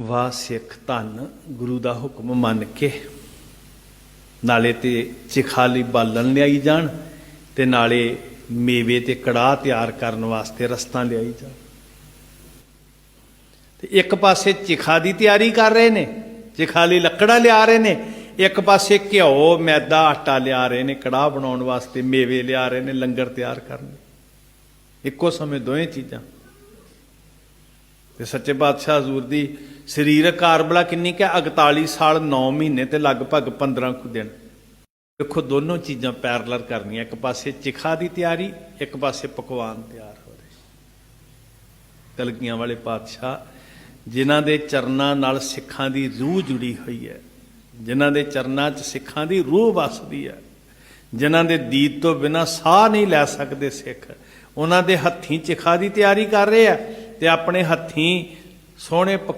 ਵਾਹ ਸਿੱਖ ਧੰਨ ਗੁਰੂ ਦਾ ਹੁਕਮ ਮੰਨ ਕੇ। ਨਾਲੇ ਤੇ ਚਿਖਾਲੀ ਬਾਲਣ ਲਿਆਈ ਜਾਣ ਤੇ ਨਾਲੇ ਮੇਵੇ ਤੇ ਕੜਾਹ ਤਿਆਰ ਕਰਨ ਵਾਸਤੇ ਰਸਤਾ ਲਿਆਈ ਜਾਣ। ਤੇ ਇੱਕ ਪਾਸੇ ਚਿਖਾ ਦੀ ਤਿਆਰੀ ਕਰ ਰਹੇ ਨੇ, ਚਿਖਾਲੀ ਲੱਕੜਾਂ ਲਿਆ ਰਹੇ ਨੇ, ਇੱਕ ਪਾਸੇ ਘਿਓ, ਮੈਦਾ, ਆਟਾ ਲਿਆ ਰਹੇ ਨੇ, ਕੜਾਹ ਬਣਾਉਣ ਵਾਸਤੇ ਮੇਵੇ ਲਿਆ ਰਹੇ ਨੇ, ਲੰਗਰ ਤਿਆਰ ਕਰਨ। ਇੱਕੋ ਸਮੇਂ ਦੋਵੇਂ ਚੀਜ਼ਾਂ ਤੇ ਸੱਚੇ ਪਾਤਸ਼ਾਹ ਹਜ਼ੂਰ ਦੀ ਸਰੀਰਕ ਕਾਰਬਲਾ ਕਿੰਨੀ ਕਿ 41 ਸਾਲ 9 ਮਹੀਨੇ ਤੇ ਲਗਭਗ 15 ਕੁ ਦਿਨ। ਦੇਖੋ, ਦੋਨੋਂ ਚੀਜ਼ਾਂ ਪੈਰਲਰ ਕਰਨੀਆਂ। ਇੱਕ ਪਾਸੇ ਚਿਖਾ ਦੀ ਤਿਆਰੀ, ਇੱਕ ਪਾਸੇ ਪਕਵਾਨ ਤਿਆਰ ਹੋ ਰਹੇ। ਕਲਗੀਆਂ ਵਾਲੇ ਪਾਤਸ਼ਾਹ ਜਿਨ੍ਹਾਂ ਦੇ ਚਰਨਾਂ ਨਾਲ ਸਿੱਖਾਂ ਦੀ ਰੂਹ ਜੁੜੀ ਹੋਈ ਹੈ, ਜਿਨ੍ਹਾਂ ਦੇ ਚਰਨਾਂ 'ਚ ਸਿੱਖਾਂ ਦੀ ਰੂਹ ਵਸਦੀ ਹੈ, ਜਿਨ੍ਹਾਂ ਦੇ ਦੀਦ ਤੋਂ ਬਿਨਾ ਸਾਹ ਨਹੀਂ ਲੈ ਸਕਦੇ ਸਿੱਖ, ਉਹਨਾਂ ਦੇ ਹੱਥੀਂ ਚਿਖਾ ਦੀ ਤਿਆਰੀ ਕਰ ਰਹੇ ਆ ਤੇ ਆਪਣੇ ਹੱਥੀਂ ਸੋਹਣੇ ਪਕਵਾਨ